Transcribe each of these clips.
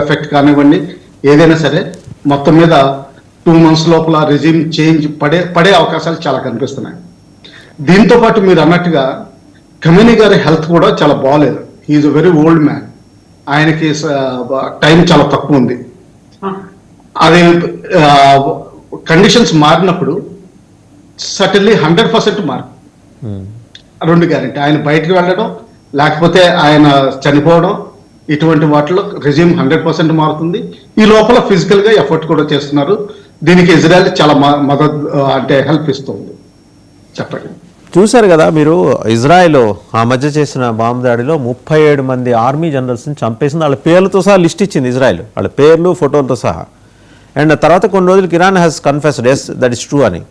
Effect కానివ్వండి ఏదైనా సరే మొత్తం మీద టూ మంత్స్ లోపల రిజిమ్ చేంజ్ పడే పడే అవకాశాలు చాలా కనిపిస్తున్నాయి. దీంతో పాటు మీరు అన్నట్టుగా కమినీ గారి హెల్త్ కూడా చాలా బాగాలేదు హీఈస్ వెరీ ఓల్డ్ మ్యాన్ ఆయనకి టైం చాలా తక్కువ ఉంది. అది కండిషన్స్ మారినప్పుడు సటన్లీ హండ్రెడ్ పర్సెంట్ మారు రెండు గ్యారెంటీ ఆయన బయటకు వెళ్ళడం లేకపోతే ఆయన చనిపోవడం ఇటువంటి వాటిలో రెజ్యూమ్ హండ్రెడ్ పర్సెంట్ మారుతుంది. ఈ లోపల ఫిజికల్గా ఎఫర్ట్ కూడా చేస్తున్నారు. దీనికి ఇజ్రాయెల్ చాలా మ- మద్దతు అంటే హెల్ప్ ఇస్తుంది. చెప్పండి. చూశారు కదా మీరు ఇజ్రాయెల్ ఆ మధ్య చేసిన బాంబు దాడిలో ముప్పై ఏడు మంది ఆర్మీ జనరల్స్ని చంపేసింది. వాళ్ళ పేర్లతో సహా లిస్ట్ ఇచ్చింది ఇజ్రాయెల్. వాళ్ళ పేర్లు ఫోటోలతో సహా. అండ్ తర్వాత కొన్ని రోజులకి Iran has confessed yes that is true అని.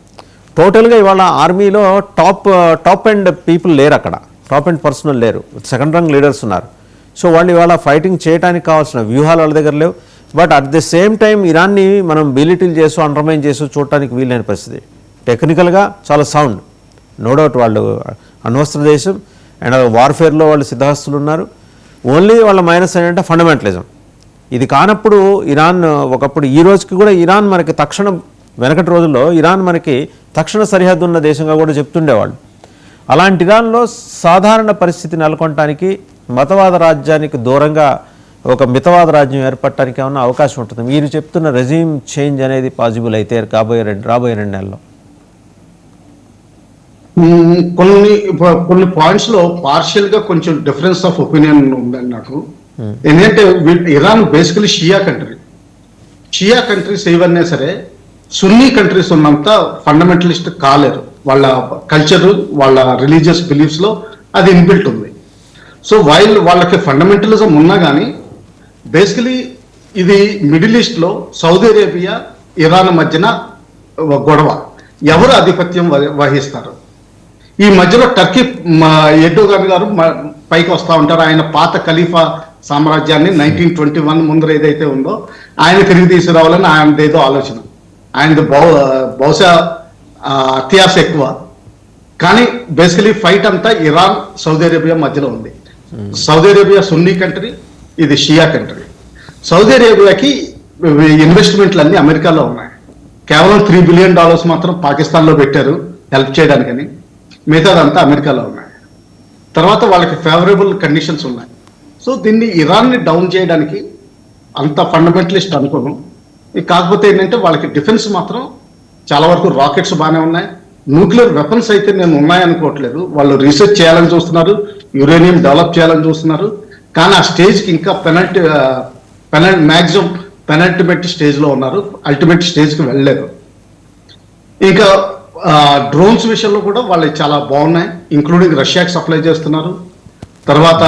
టోటల్గా ఇవాళ ఆర్మీలో టాప్ టాప్ అండ్ పీపుల్ లేరు అక్కడ. టాప్ అండ్ పర్సనల్ లేరు. సెకండ్ రంగ్ లీడర్స్ ఉన్నారు. సో వాళ్ళు ఇవాళ ఫైటింగ్ చేయడానికి కావాల్సిన వ్యూహాలు వాళ్ళ దగ్గర లేవు. But at the same time ఇరాన్ని మనం బిలిటిల్ చేస్తూ అండర్మైన్ చేస్తూ చూడటానికి వీలైన పరిస్థితి. టెక్నికల్గా చాలా సౌండ్ నో డౌట్ వాళ్ళు అణ్వస్త్ర దేశం అండ్ వార్ఫేర్లో వాళ్ళు సిద్ధహస్తులు ఉన్నారు. ఓన్లీ వాళ్ళ మైనస్ ఏంటంటే ఫండమెంటలిజం ఇది కానప్పుడు ఇరాన్ ఒకప్పుడు ఈ రోజుకి కూడా ఇరాన్ మనకి తక్షణం వెనకటి రోజుల్లో ఇరాన్ మనకి తక్షణ సరిహద్దు ఉన్న దేశంగా కూడా చెప్తుండేవాళ్ళు. అలాంటి ఇరాన్లో సాధారణ పరిస్థితి నెలకొనడానికి మతవాద రాజ్యానికి దూరంగా ఒక మితవాద రాజ్యం ఏర్పడటానికి ఏమన్నా అవకాశం ఉంటుంది? మీరు చెప్తున్న రెజీమ్ చేంజ్ అనేది పాసిబుల్ అయితే కాబోయే రెండు రాబోయే రెండు నెలల్లో. కొన్ని కొన్ని పాయింట్స్లో పార్షియల్గా కొంచెం డిఫరెన్స్ ఆఫ్ ఒపీనియన్ ఉందండి నాకు. ఎందుకంటే we- Iran basically Shia country Shia countries ఏవన్నా సరే సున్నీ కంట్రీస్ ఉన్నంత ఫండమెంటలిస్ట్ కాలేరు. వాళ్ళ కల్చర్ వాళ్ళ రిలీజియస్ బిలీఫ్స్లో అది ఇన్బిల్ట్ ఉంది. సో వైల్ వాళ్ళకి ఫండమెంటలిజం ఉన్నా కానీ బేసికలీ ఇది మిడిల్ ఈస్ట్లో సౌదీ అరేబియా ఇరాన్ మధ్యన గొడవ. ఎవరు ఆధిపత్యం వహిస్తారు? ఈ మధ్యలో టర్కీ ఎడ్డోగామి గారు మ- పైకి వస్తూ ఉంటారు. ఆయన పాత ఖలీఫా సామ్రాజ్యాన్ని నైన్టీన్ ట్వంటీ వన్ ముందర ఏదైతే ఉందో ఆయన తిరిగి తీసుకురావాలని ఆయనది ఏదో ఆలోచన. ఆయనది బహు బహుశా అత్యాశ ఎక్కువ. కానీ బేసికలీ ఫైట్ అంతా ఇరాన్ సౌదీ అరేబియా మధ్యలో ఉంది. సౌదీ అరేబియా సున్నీ కంట్రీ ఇది షియా కంట్రీ. సౌదీ అరేబియాకి ఇన్వెస్ట్మెంట్లు అన్ని అమెరికాలో ఉన్నాయి. కేవలం త్రీ బిలియన్ డాలర్స్ మాత్రం పాకిస్తాన్లో పెట్టారు హెల్ప్ చేయడానికని. మిగతాదంతా అమెరికాలో ఉన్నాయి. తర్వాత వాళ్ళకి ఫేవరబుల్ కండిషన్స్ ఉన్నాయి. సో దీన్ని ఇరాన్ని డౌన్ చేయడానికి అంత ఫండమెంటలిస్ట్ అనుకోను. కాకపోతే ఏంటంటే వాళ్ళకి డిఫెన్స్ మాత్రం చాలా వరకు రాకెట్స్ బాగానే ఉన్నాయి. న్యూక్లియర్ వెపన్స్ అయితే నేను ఉన్నాయనుకోవట్లేదు. వాళ్ళు రీసెర్చ్ చేయాలని చూస్తున్నారు. యురేనియం డెవలప్ చేయాలని చూస్తున్నారు. కానీ ఆ స్టేజ్కి ఇంకా పెనల్టీ పెనల్ మ్యాక్సిమం పెనల్టిమేట్ స్టేజ్లో ఉన్నారు. అల్టిమేట్ స్టేజ్కి వెళ్ళలేదు. ఇంకా డ్రోన్స్ విషయంలో కూడా వాళ్ళు చాలా బాగున్నాయి ఇంక్లూడింగ్ రష్యాకి సప్లై చేస్తున్నారు. తర్వాత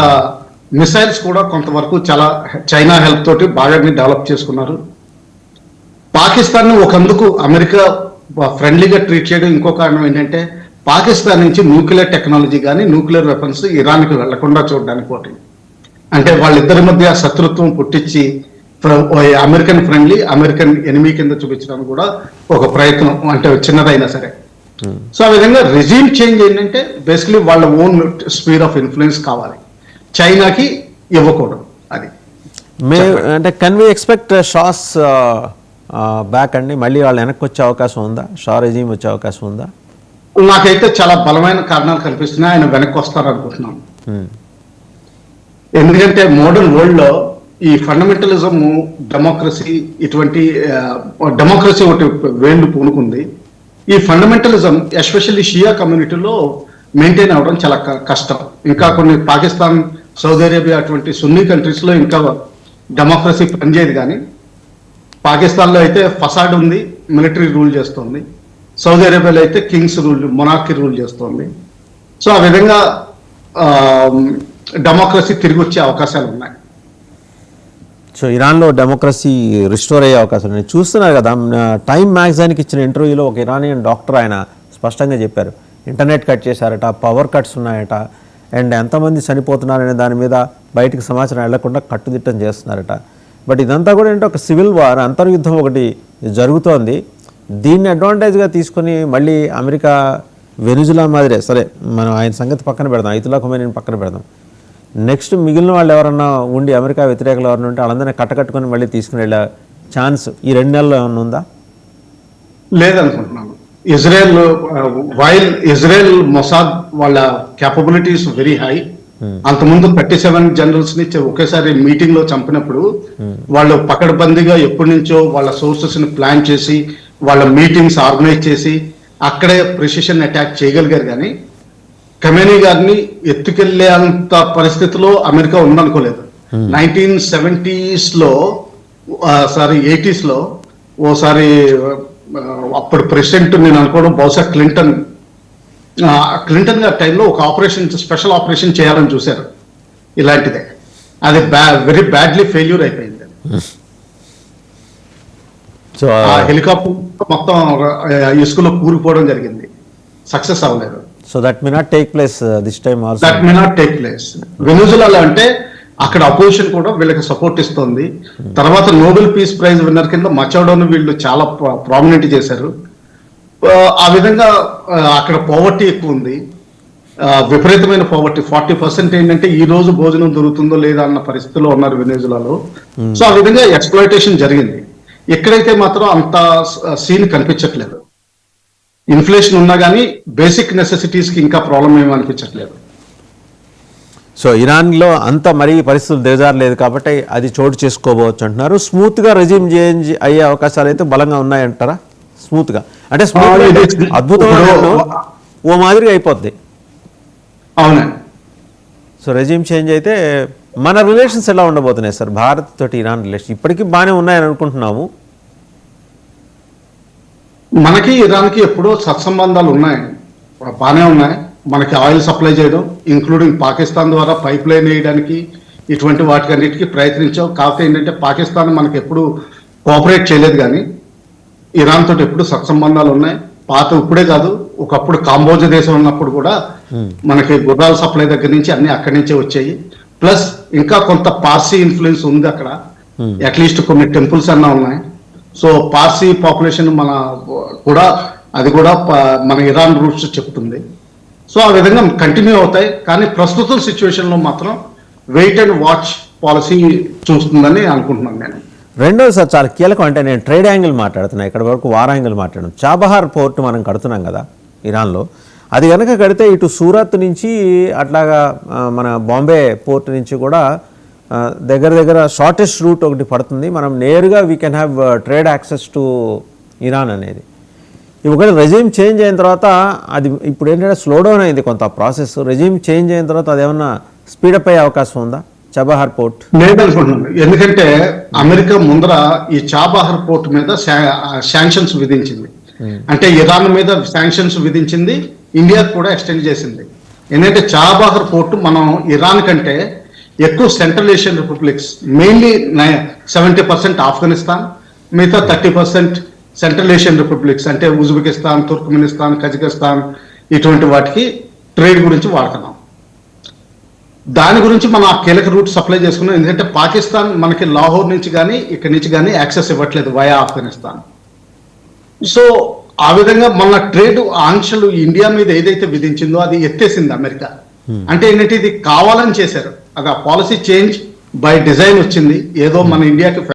మిసైల్స్ కూడా కొంతవరకు చాలా చైనా హెల్ప్ తోటి బాగా డెవలప్ చేసుకున్నారు. పాకిస్తాన్ ఒకందుకు అమెరికా ఫ్రెండ్లీగా ట్రీట్ చేయడం ఇంకో కారణం ఏంటంటే పాకిస్తాన్ నుంచి న్యూక్లియర్ టెక్నాలజీ కానీ న్యూక్లియర్ వెపన్స్ ఇరాన్కి వెళ్ళకుండా చూడడానికి ఒకటి అంటే వాళ్ళిద్దరి మధ్య శత్రుత్వం పుట్టించి అమెరికన్ ఫ్రెండ్లీ అమెరికన్ ఎనిమీ కింద చూపించడానికి కూడా ఒక ప్రయత్నం అంటే చిన్నదైనా సరే. సో ఆ విధంగా రెజ్యూమ్ చేంజ్ ఏంటంటే బేసికలీ వాళ్ళ ఓన్ స్పీడ్ ఆఫ్ ఇన్ఫ్లుయెన్స్ కావాలి. చైనాకి ఇవ్వకూడదు అది. మే అంటే can we expect Shah's back అండి? మళ్ళీ వాళ్ళు వెనక్కి వచ్చే అవకాశం ఉందా? షా రెజీమ్ వచ్చే అవకాశం ఉందా? నాకైతే చాలా బలమైన కారణాలు కనిపిస్తున్నాయి. ఆయన వెనక్కి వస్తారనుకుంటున్నాను. Hmm. ఎందుకంటే మోడర్న్ వరల్డ్లో ఈ ఫండమెంటలిజం డెమోక్రసీ ఇటువంటి డెమోక్రసీ ఒకటి వేళ్ళు పూనుకుంది. ఈ ఫండమెంటలిజం ఎస్పెషల్లీ షియా కమ్యూనిటీలో మెయింటైన్ అవ్వడం చాలా కష్టం. ఇంకా కొన్ని పాకిస్తాన్ సౌదీ అరేబియా అటువంటి సున్నీ కంట్రీస్లో ఇంకా డెమోక్రసీ పనిచేయదు కానీ పాకిస్తాన్లో అయితే ఫసాడ్ ఉంది మిలిటరీ రూల్ చేస్తుంది. సౌదీ అరేబియాలో అయితే కింగ్స్ రూల్ మొనార్కీ రూల్ చేస్తుంది. సో ఆ విధంగా డెమోక్రసీ తిరిగి వచ్చే అవకాశాలు ఉన్నాయి. సో ఇరాన్లో డెమోక్రసీ రిస్టోర్ అయ్యే అవకాశం ఉంది చూస్తున్నారు కదా టైమ్ మ్యాగజైన్కి ఇచ్చిన ఇంటర్వ్యూలో ఒక ఇరానియన్ డాక్టర్ ఆయన స్పష్టంగా చెప్పారు. ఇంటర్నెట్ కట్ చేశారట పవర్ కట్స్ ఉన్నాయట అండ్ ఎంతమంది చనిపోతున్నారనే దాని మీద బయటికి సమాచారం వెళ్ళకుండా కట్టుదిట్టం చేస్తున్నారట. బట్ ఇదంతా కూడా ఏంటంటే ఒక సివిల్ వార్ అంతర్యుద్ధం ఒకటి జరుగుతోంది. దీన్ని అడ్వాంటేజ్గా తీసుకొని మళ్ళీ అమెరికా వెనుజులా మాదిరే సరే మనం ఆయన సంగతి పక్కన పెడదాం ఐతులా ఖుమైనీని పక్కన పెడదాం. నెక్స్ట్ మిగిలిన వాళ్ళు ఎవరన్నా ఉండి అమెరికా వ్యతిరేకులు ఎవరైనా ఉంటే వాళ్ళందరినీ కట్టకట్టుకొని మళ్ళీ తీసుకుని వెళ్ళే ఛాన్స్ ఈ రెండు నెలల్లో ఏమైనా ఉందా? లేదనుకుంటున్నాను. ఇజ్రాయెల్ వైల్ ఇజ్రాయెల్ మొసాద్ వాళ్ళ క్యాపబిలిటీస్ వెరీ హై అంతకుముందు థర్టీ సెవెన్ జనరల్స్ని ఒకేసారి మీటింగ్లో చంపినప్పుడు వాళ్ళు పకడ్బందీగా ఎప్పటి నుంచో వాళ్ళ సోర్సెస్ని ప్లాన్ చేసి వాళ్ళ మీటింగ్స్ ఆర్గనైజ్ చేసి అక్కడే ప్రిసిషన్ అటాక్ చేయగలిగారు కానీ కమేనీ గారిని ఎత్తుకెళ్ళే అంత పరిస్థితిలో అమెరికా ఉందనుకోలేదు. నైన్టీన్ సెవెంటీస్లో సారీ ఎయిటీస్లో ఓసారి అప్పుడు ప్రెసిడెంట్ నేను అనుకోవడం బహుశా క్లింటన్ క్లింటన్ గారి టైంలో ఒక ఆపరేషన్ స్పెషల్ ఆపరేషన్ చేయాలని చూశారు. ఇలాంటిదే. అది బ్యా వెరీ బ్యాడ్లీ ఫెయిల్యూర్ అయిపోయింది. సో ఆ హెలికాప్టర్ మొత్తం ఇసుకలో కూరుకుపోవడం జరిగింది. సక్సెస్ అవ్వలేదు. So that may not take place this time also that may not take place వెనుజులాలో అంటే అక్కడ అపోజిషన్ కూడా వీళ్ళకి సపోర్ట్ ఇస్తుంది. తర్వాత నోబెల్ పీస్ ప్రైజ్ విన్నర్ కింద మచోడోని వీళ్ళు చాలా ప్రామినెంట్ చేశారు. ఆ, విధంగా అక్కడ పోవర్టీ ఎక్కువ ఉంది. విపరీతమైన పోవర్టీ ఫార్టీ పర్సెంట్ ఏంటంటే ఈ రోజు భోజనం దొరుకుతుందో లేదా అన్న పరిస్థితిలో ఉన్నారు వెనేజులాలో. సో ఆ విధంగా ఎక్స్ప్లోయిటేషన్ జరిగింది. ఎక్కడైతే మాత్రం అంత సీన్ కనిపించట్లేదు. ఇన్ఫ్లేషన్ ఉన్నా కానీ బేసిక్ నెసెసిటీస్కి ఇంకా ప్రాబ్లం ఏమీ అనిపించట్లేదు. సో ఇరాన్లో అంత మరీ పరిస్థితులు దిగజారలేదు కాబట్టి అది చోటు చేసుకోబోవచ్చు అంటున్నారు. స్మూత్గా రెజ్యూమ్ చేంజ్ అయ్యే అవకాశాలు అయితే బలంగా ఉన్నాయంటారా? స్మూత్గా. అంటే స్మూత్ ఆ, ఇది- అద్భుతమైన ఓ మాదిరిగా అయిపోద్ది. అవునండి. సో రెజ్యూమ్ చేంజ్ అయితే మన రిలేషన్స్ ఎలా ఉండబోతున్నాయి సార్? భారత్ తోటి ఇరాన్ రిలేషన్ ఇప్పటికీ బాగానే ఉన్నాయని అనుకుంటున్నాము మనకి ఇరాన్కి ఎప్పుడో సత్సంబంధాలు ఉన్నాయి. బాగానే ఉన్నాయి. మనకి ఆయిల్ సప్లై చేయడం ఇంక్లూడింగ్ పాకిస్తాన్ ద్వారా పైప్ లైన్ వేయడానికి ఇటువంటి వాటికన్నిటికీ ప్రయత్నించాం. కాకపోతే ఏంటంటే పాకిస్తాన్ మనకి ఎప్పుడు కోఆపరేట్ చేయలేదు కానీ ఇరాన్ తోటి ఎప్పుడు సత్సంబంధాలు ఉన్నాయి. పాత ఇప్పుడే కాదు ఒకప్పుడు కాంబోజ దేశం ఉన్నప్పుడు కూడా మనకి గుర్రాల సప్లై దగ్గర నుంచి అన్ని అక్కడి నుంచే వచ్చాయి. ప్లస్ ఇంకా కొంత పార్సీ ఇన్ఫ్లుయెన్స్ ఉంది అక్కడ. అట్లీస్ట్ కొన్ని టెంపుల్స్ అన్నా ఉన్నాయి. సో పార్సీ పాపులేషన్ మన కూడా అది కూడా మన ఇరాన్ రూట్స్ చెప్తుంది సో ఆ విధంగా కంటిన్యూ అవుతాయి. కానీ ప్రస్తుతం సిచ్యువేషన్లో మాత్రం వెయిట్ అండ్ వాచ్ పాలసీ చూస్తుందని అనుకుంటున్నాను నేను. రెండోది సార్ చాలా కీలకం అంటే నేను ట్రేడ్ యాంగిల్ మాట్లాడుతున్నా. ఇక్కడ వరకు వార్ యాంగిల్ మాట్లాడడం చాబహార్ పోర్ట్ మనం కడుతున్నాం కదా ఇరాన్లో. అది కనుక కడితే ఇటు సూరత్ నుంచి అట్లాగా మన బాంబే పోర్ట్ నుంచి కూడా దగ్గర దగ్గర షార్టెస్ట్ రూట్ ఒకటి పడుతుంది. మనం నేరుగా we can have trade access to Iran అనేది. ఇవి ఒకవేళ రెజ్యూమ్ చేంజ్ అయిన తర్వాత అది ఇప్పుడు ఏంటంటే స్లో డౌన్ అయింది కొంత ప్రాసెస్ రెజ్యూమ్ చేంజ్ అయిన తర్వాత అది ఏమన్నా స్పీడప్ అయ్యే అవకాశం ఉందా? చబహార్ పోర్ట్ లేదనుకుంటున్నాను ఎందుకంటే అమెరికా ముందర ఈ చాబహార్ పోర్ట్ మీద శాంక్షన్స్ విధించింది. అంటే ఇరాన్ మీద శాంక్షన్స్ విధించింది. ఇండియాకు కూడా ఎక్స్టెండ్ చేసింది. ఎందుకంటే చాబాహర్ పోర్టు మనం ఇరాన్ కంటే ఎక్కువ Central Asian republics mainly seventy percent Afghanistan మిగతా thirty percent Central Asian republics అంటే ఉజ్బెకిస్తాన్ తుర్క్మెనిస్తాన్ కజకిస్తాన్ ఇటువంటి వాటికి ట్రేడ్ గురించి వాడుతున్నాం. దాని గురించి మనం ఆ కీలక రూట్ సప్లై చేసుకున్నాం. ఎందుకంటే పాకిస్తాన్ మనకి లాహోర్ నుంచి కానీ ఇక్కడి నుంచి కానీ యాక్సెస్ ఇవ్వట్లేదు వయా ఆఫ్ఘనిస్తాన్. సో ఆ విధంగా మన ట్రేడ్ ఆంక్షలు ఇండియా మీద ఏదైతే విధించిందో అది ఎత్తేసింది అమెరికా. అంటే ఏంటంటే ఇది కావాలని చేశారు. అది ఆ పాలసీ చేంజ్ బై డిజైన్ వచ్చింది. ఏదో మన ఇండియాకి